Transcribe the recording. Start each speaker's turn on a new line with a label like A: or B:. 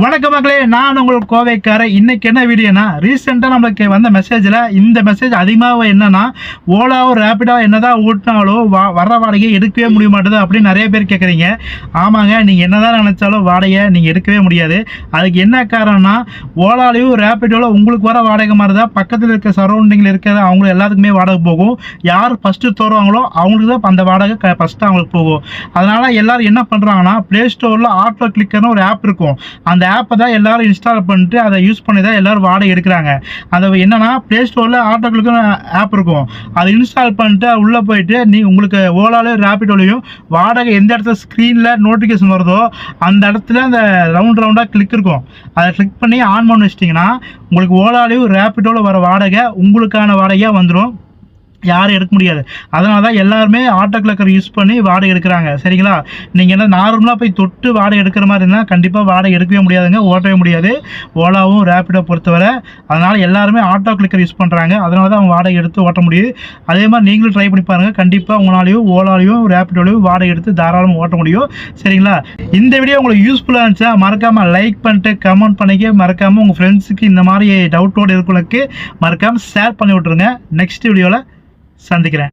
A: வணக்க மக்களே நான் உங்கள் கோவைக்காரன் இன்னைக்கு என்ன வீடியோனா ரீசெண்டாக நம்மளுக்கு வந்த மெசேஜில் இந்த மெசேஜ் அதிகமாக என்னன்னா ஓலாவோ ரேப்பிடோ என்னதான் ஓட்டினாலும் வா வர வாடகையை எடுக்கவே முடிய மாட்டேது அப்படின்னு நிறைய பேர் கேட்குறீங்க ஆமாங்க நீங்கள் என்னதான் நினச்சாலும் வாடகையை நீங்கள் எடுக்கவே முடியாது. அதுக்கு என்ன காரணம்னா ஓலாலையும் ரேப்பிடோவில் உங்களுக்கு வர வாடகை மாதிரி தான் பக்கத்தில் இருக்க சரௌண்டிங்கில் இருக்கிற அவங்க எல்லாத்துக்குமே வாடகை போகும். யார் ஃபஸ்ட்டு தோறுவாங்களோ அவங்களுக்கு தான் அந்த வாடகை ஃபஸ்ட்டு அவங்களுக்கு போகும். அதனால் எல்லாரும் என்ன பண்ணுறாங்கன்னா ப்ளே ஸ்டோரில் ஆட்டோ கிளிக்கர்னு ஒரு ஆப் இருக்கும். அந்த அந்த ஆப்பை தான் எல்லோரும் இன்ஸ்டால் பண்ணிட்டு அதை யூஸ் பண்ணி தான் எல்லோரும் வாடகை எடுக்கிறாங்க. அது என்னென்னா ப்ளே ஸ்டோரில் ஆட்டோ ஆப் இருக்கும். அதை இன்ஸ்டால் பண்ணிட்டு உள்ளே போயிட்டு நீ உங்களுக்கு ஓலாலையும் ரேபிடோலையும் வாடகை எந்த இடத்துல ஸ்க்ரீனில் நோட்டிஃபிகேஷன் வருதோ அந்த இடத்துல அந்த ரவுண்ட் ரவுண்டாக கிளிக் இருக்கும். அதை கிளிக் பண்ணி ஆன் பண்ணி வச்சிட்டிங்கன்னா உங்களுக்கு ஓலாலையும் ரேபிடோவில் வர வாடகை உங்களுக்கான வாடகையாக வந்துடும் யாரும் எடுக்க முடியாது. அதனால தான் எல்லாருமே ஆட்டோ கிளக்கர் யூஸ் பண்ணி வாடகை எடுக்கிறாங்க. சரிங்களா? நீங்கள் என்ன நார்மலாக போய் தொட்டு வாடகை எடுக்கிற மாதிரி இருந்தால் கண்டிப்பாக வாடகை எடுக்கவே முடியாதுங்க ஓட்டவே முடியாது. ஓலாவும் ரேப்பிடோ பொறுத்தவரை. அதனால் எல்லாருமே ஆட்டோ கிளக்கர் யூஸ் பண்ணுறாங்க அதனால தான் அவங்க வாடகை எடுத்து ஓட்ட முடியுது. அதே மாதிரி நீங்களும் ட்ரை பண்ணி பாருங்கள் கண்டிப்பாக உங்களாலையும் ஓலாலையும் ரேப்பிடோலையும் வாடகை எடுத்து தாராளமாக ஓட்ட முடியும். சரிங்களா? இந்த வீடியோ உங்களுக்கு யூஸ்ஃபுல்லாக இருந்துச்சா? மறக்காமல் லைக் பண்ணிட்டு கமெண்ட் பண்ணிக்க. மறக்காமல் உங்கள் ஃப்ரெண்ட்ஸுக்கு இந்த மாதிரி டவுட்டோடு இருக்கிறவங்களுக்கு மறக்காமல் ஷேர் பண்ணி விட்ருங்க நெக்ஸ்ட் வீடியோவில் சந்திக்கிறேன்.